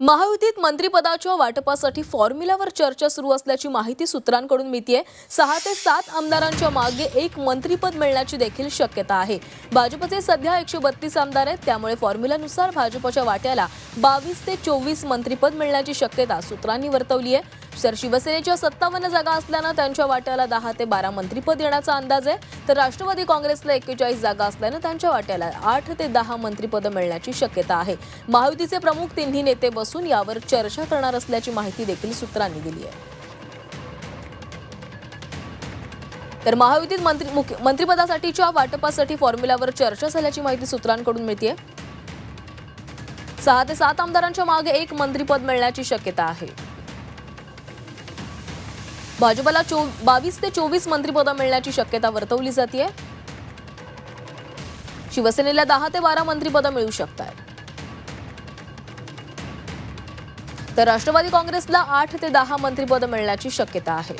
महायुतीत मंत्रिपदाच्या वाटपासाठी फॉर्म्युलावर चर्चा सुरू असल्याची माहिती सूत्रांकडून मिळतीये. सहा ते सात आमदारांच्या मागे एक मंत्रिपद मिळण्याची देखील शक्यता आहे. भाजपचे सध्या एकशे बत्तीस आमदार आहेत त्यामुळे फॉर्म्युलानुसार भाजपच्या वाट्याला बावीस ते चोवीस मंत्रिपद मिळण्याची शक्यता सूत्रांनी वर्तवली आहे तर शिवसेनेच्या सत्तावन्न जागा असल्यानं त्यांच्या वाट्याला दहा ते बारा मंत्रीपद येण्याचा अंदाज आहे. तर राष्ट्रवादी काँग्रेसला एक्केचाळीस जागा असल्यानं त्यांच्या वाट्याला आठ ते दहा मंत्रीपद मिळण्याची शक्यता आहे. महायुतीचे प्रमुख तिन्ही नेते बसून यावर चर्चा करणार असल्याची माहिती देखील सूत्रांनी दिली आहे. तर महायुतीत मंत्री मुख्य- मंत्रिपदासाठीच्या वाटपासाठी फॉर्म्युलावर चर्चा झाल्याची माहिती सूत्रांकडून मिळते सहा ते सात आमदारांच्या मागे एक मंत्रिपद मिळण्याची शक्यता आहे. भाजपला चो बावीस ते चोवीस मंत्रिपदं मिळण्याची शक्यता वर्तवली जाते शिवसेनेला दहा ते बारा मंत्रिपदं मिळू शकतात तर राष्ट्रवादी काँग्रेसला आठ ते दहा मंत्रिपदं मिळण्याची शक्यता आहे.